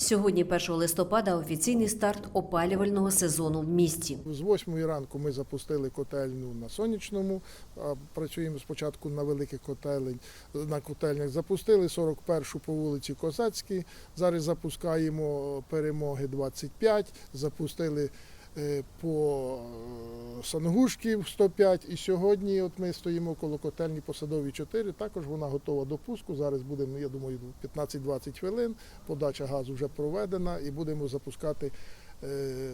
Сьогодні, 1 листопада, офіційний старт опалювального сезону в місті. З 8 ранку ми запустили котельну на сонячному. Працюємо спочатку на великих котелень, на котельнях. Запустили 41-шу по вулиці Козацькій. Зараз запускаємо перемоги 25. Запустили по е, Сангушків 105. І сьогодні от ми стоїмо коло котельні по Садовій 4. Також вона готова до пуску. Зараз будемо, я думаю, 15-20 хвилин. Подача газу вже проведена і будемо запускати е,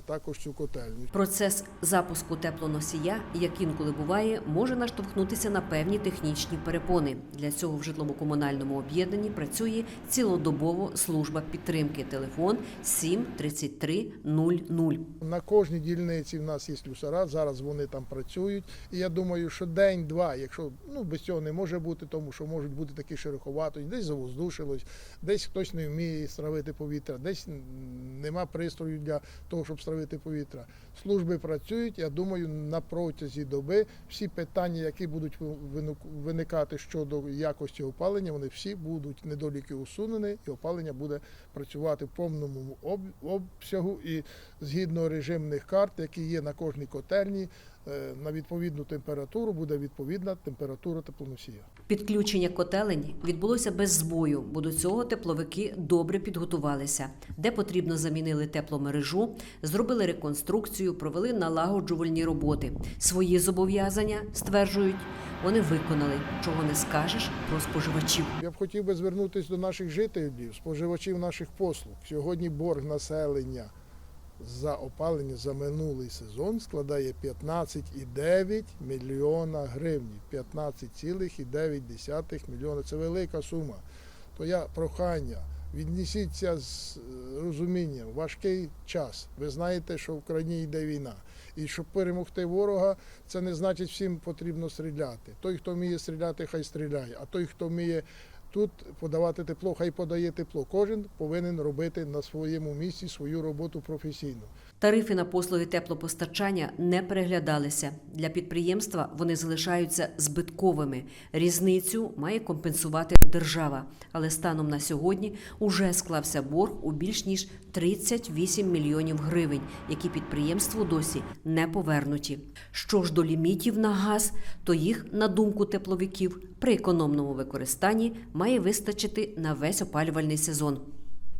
також цю котельню. Процес запуску теплоносія, як інколи буває, може наштовхнутися на певні технічні перепони. Для цього в житлово-комунальному об'єднанні працює цілодобово служба підтримки. Телефон 7 33 00. На кожній дільниці в нас є слюсара, зараз вони там працюють. І я думаю, що день-два, якщо ну без цього не може бути, тому що можуть бути такі шероховато, десь завоздушилось, десь хтось не вміє стравити повітря, десь нема пристрою для того, щоб стравити повітря. Служби працюють. Я думаю, на протязі доби всі питання, які будуть виникати щодо якості опалення, вони всі будуть недоліки усунені, і опалення буде працювати в повному обсягу і згідно режимних карт, які є на кожній котельні, на відповідну температуру буде відповідна температура теплоносія. Підключення котелень відбулося без збою, бо до цього тепловики добре підготувалися. Де потрібно замінили тепломережу, зробили реконструкцію, провели налагоджувальні роботи. Свої зобов'язання стверджують, вони виконали, чого не скажеш про споживачів. Я б хотів би звернутися до наших жителів, споживачів наших послуг. Сьогодні борг населення за опалення за минулий сезон складає 15,9 мільйона гривень. 15,9 мільйона. Це велика сума. То я прохання. Віднесіться з е, розумінням, важкий час. Ви знаєте, що в країні йде війна. І щоб перемогти ворога, це не значить всім потрібно стріляти. Той, хто вміє стріляти, хай стріляє. А той, хто вміє тут подавати тепло, хай подає тепло. Кожен повинен робити на своєму місці свою роботу професійно. Тарифи на послуги теплопостачання не переглядалися. Для підприємства вони залишаються збитковими. Різницю має компенсувати держава. Але станом на сьогодні уже склався борг у більш ніж 38 мільйонів гривень, які підприємству досі не повернуті. Що ж до лімітів на газ, то їх, на думку тепловиків, при економному використанні має вистачити на весь опалювальний сезон.